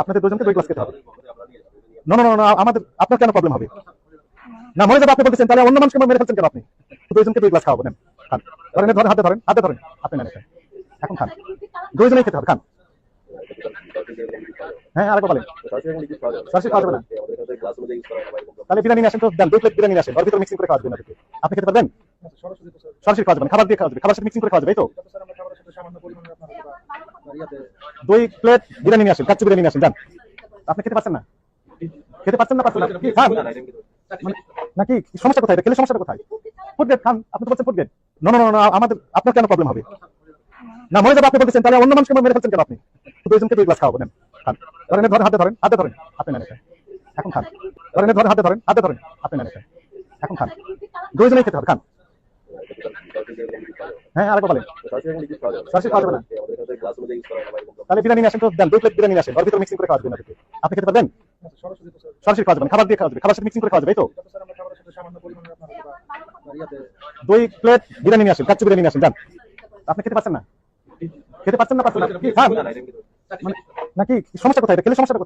আপনাদের দুজনকে দুই গ্লাস খেতে হবে। না না না আমাদের, আপনার কেন প্রবলেম হবে? না মনে যাবে, আপনি বলতেছেন, তাহলে অন্য মানুষকে মেরে ফেলছেন কেন আপনি? দুইজনকে দুই গ্লাস খাওয়াবো, নেন, খান। ধরেন ধরেন, হাতে ধরেন হাতে ধরেন, আপনি নেন এটা। এখন খান। দুইজনেই খেতে হবে, খান। হ্যাঁ আরেকবার বলেন। সরাসরি খাওয়া যাবে না। তাহলে বিরিয়ানি নিয়ে আসেন তো, দেন, দুই প্লেট বিরিয়ানি নিয়ে আসেন। ওর ভিতরে মিক্সিং করে খাওয়া যাবে না আপনি খেতে পারবেন? সরাসরি খাওয়া যাবে খাবার দিয়ে খাওয়া যাবে, খাবার সাথে মিক্সিং করে খাওয়া যাবে তো? দুই প্লেট বিরিয়ানি নিয়ে আসেন বিরিয়ানি নিয়ে আসেন, যান। আপনি খেতে না? খেতে না না? মানে- নাকি সমস্যা কোথায়? খেলে সমস্যাটা কোথায়? খান। আপনি তো বলছেন ফুড না না না আমাদের, আপনার কেন প্রবলেম হবে? না মনে যাবে, আপনি বলতেছেন। তাহলে অন্য মানুষকে মেরে ফেলছেন কেন আপনি? দুইজনকে দুই গ্লাস খাওয়াবো, নেন। খান। ধরেন ধরেন, হাতে ধরেন হাতে ধরেন। আপনি নেন। এখন খান। ধরেন ধরেন, হাতে ধরেন হাতে ধরেন। আপনি। এখন খান। দুইজনেই খেতে হবে, খান। হ্যাঁ আরেকবার বলেন। সরাসরি খাওয়া যাবে না। তাহলে বিরিয়ানি নিয়ে আসেন তো, দেন, দুই প্লেট বিরিয়ানি আসেন। ওর ভিতরে মিক্সিং করে খাওয়া যাবে না আপনি খেতে পারবেন? সরাসরি খাওয়া যাবে খাবার দিয়ে খাওয়া যাবে খাবার সাথে মিক্সিং করে খাওয়া যাবে তো? দুই প্লেট বিরিয়ানি নিয়ে আসেন, কাচ্চি বিরিয়ানি নিয়ে আসেন যান আপনি খেতে পারছেন না? খেতে পারছেন না পারছেন না? কি মানে- নাকি সমস্যা কোথায়? এটা খেলে সমস্যাটা কোথায়?